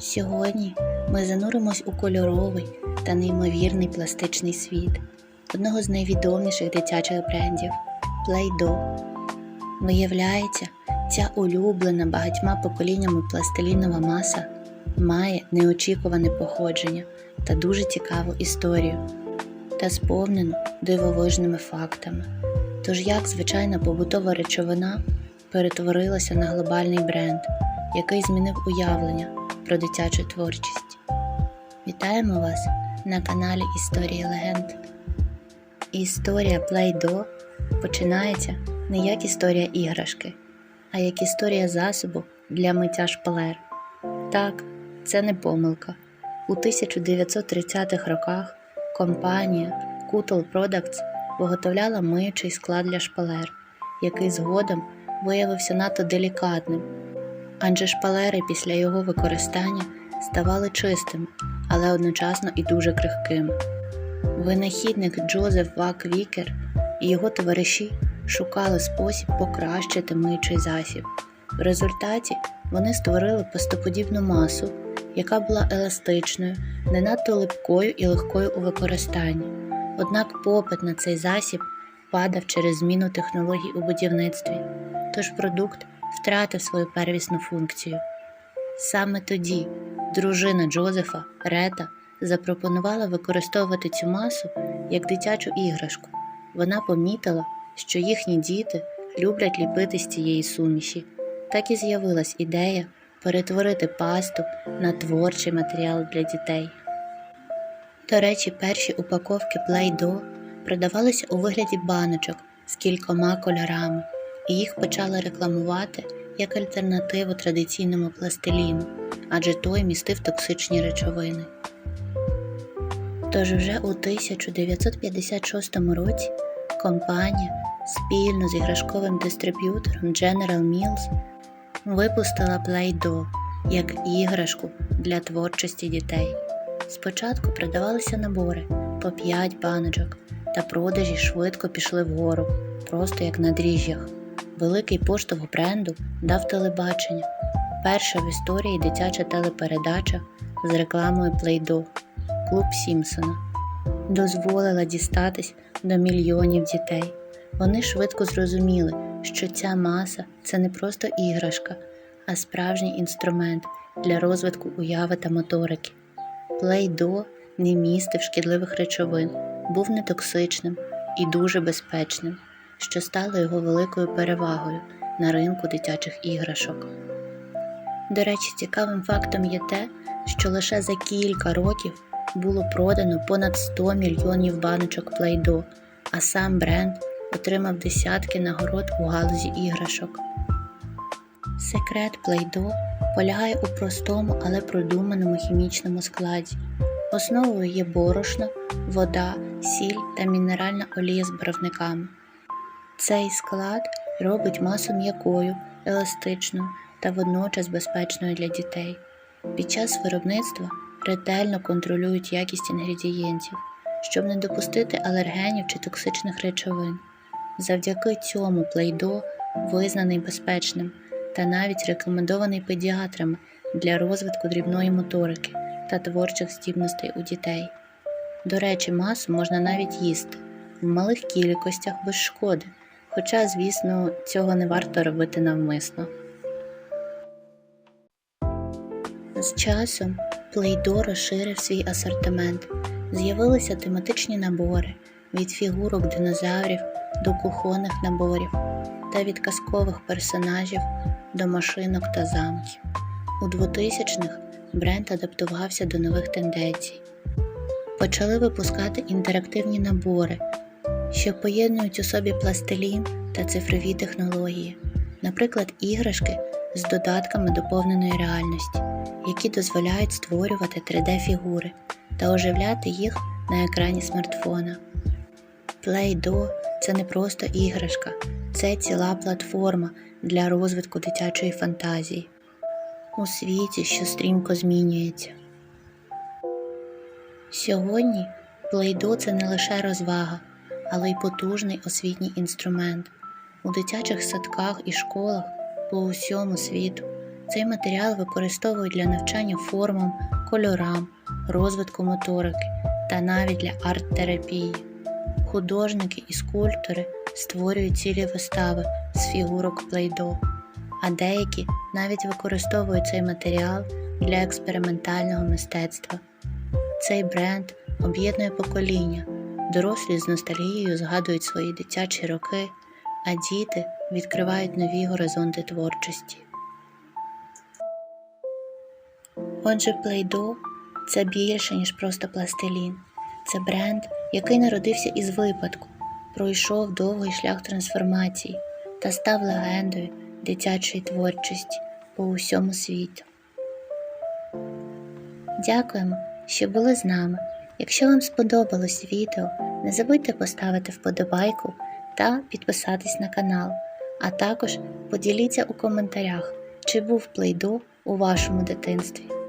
Сьогодні ми зануримось у кольоровий та неймовірний пластичний світ одного з найвідоміших дитячих брендів Play-Doh. Виявляється, ця улюблена багатьма поколіннями пластилінова маса має неочікуване походження та дуже цікаву історію та сповнену дивовижними фактами. Тож як звичайна побутова речовина перетворилася на глобальний бренд, який змінив уявлення про дитячу творчість. Вітаємо вас на каналі Історії Легенд. Історія Play-Doh починається не як історія іграшки, а як історія засобу для миття шпалер. Так, це не помилка. У 1930-х роках компанія Cuddle Products виготовляла миючий склад для шпалер, який згодом виявився надто делікатним, адже шпалери після його використання ставали чистими, але одночасно і дуже крихкими. Винахідник Джозеф Вак Вікер і його товариші шукали спосіб покращити миючий засіб. В результаті вони створили пастоподібну масу, яка була еластичною, не надто липкою і легкою у використанні. Однак попит на цей засіб падав через зміну технологій у будівництві, тож продукт втратив свою первісну функцію. Саме тоді дружина Джозефа Рета запропонувала використовувати цю масу як дитячу іграшку. Вона помітила, що їхні діти люблять ліпити з цієї суміші. Так і з'явилась ідея перетворити пасту на творчий матеріал для дітей. До речі, перші упаковки Play-Doh продавалися у вигляді баночок з кількома кольорами, і їх почали рекламувати як альтернативу традиційному пластиліну, адже той містив токсичні речовини. Тож вже у 1956 році компанія спільно з іграшковим дистриб'ютором General Mills випустила Play-Doh як іграшку для творчості дітей. Спочатку продавалися набори по 5 баночок, та продажі швидко пішли вгору, просто як на дріжджах. Великий поштовх бренду дав телебачення, перша в історії дитяча телепередача з рекламою Play-Doh Клуб Сімпсона дозволила дістатись до мільйонів дітей. Вони швидко зрозуміли, що ця маса це не просто іграшка, а справжній інструмент для розвитку уяви та моторики. Play-Doh не містив шкідливих речовин, був нетоксичним і дуже безпечним, що стало його великою перевагою на ринку дитячих іграшок. До речі, цікавим фактом є те, що лише за кілька років було продано понад 100 мільйонів баночок Play-Doh, а сам бренд отримав десятки нагород у галузі іграшок. Секрет Play-Doh полягає у простому, але продуманому хімічному складі. Основою є борошно, вода, сіль та мінеральна олія з барвниками. Цей склад робить масу м'якою, еластичною та водночас безпечною для дітей. Під час виробництва ретельно контролюють якість інгредієнтів, щоб не допустити алергенів чи токсичних речовин. Завдяки цьому Play-Doh визнаний безпечним та навіть рекомендований педіатрами для розвитку дрібної моторики та творчих здібностей у дітей. До речі, масу можна навіть їсти в малих кількостях без шкоди, хоча, звісно, цього не варто робити навмисно. З часом Play-Doh розширив свій асортимент. З'явилися тематичні набори від фігурок динозаврів до кухонних наборів та від казкових персонажів до машинок та замків. У 2000-х бренд адаптувався до нових тенденцій. Почали випускати інтерактивні набори, що поєднують у собі пластилін та цифрові технології, наприклад, іграшки з додатками доповненої реальності, які дозволяють створювати 3D-фігури та оживляти їх на екрані смартфона. Play-Doh – це не просто іграшка, це ціла платформа для розвитку дитячої фантазії у світі, що стрімко змінюється. Сьогодні Play-Doh – це не лише розвага, але й потужний освітній інструмент. У дитячих садках і школах по усьому світу Цей матеріал використовують для навчання формам, кольорам, розвитку моторики та навіть для арт-терапії. Художники і скульптори створюють цілі вистави з фігурок плейдо, а деякі навіть використовують цей матеріал для експериментального мистецтва. Цей бренд об'єднує покоління, дорослі з ностальгією згадують свої дитячі роки, а діти відкривають нові горизонти творчості. Отже, Play-Doh – це більше, ніж просто пластилін. Це бренд, який народився із випадку, пройшов довгий шлях трансформації та став легендою дитячої творчості по усьому світу. Дякуємо, що були з нами. Якщо вам сподобалось відео, не забудьте поставити вподобайку та підписатись на канал, а також поділіться у коментарях, чи був Play-Doh у вашому дитинстві.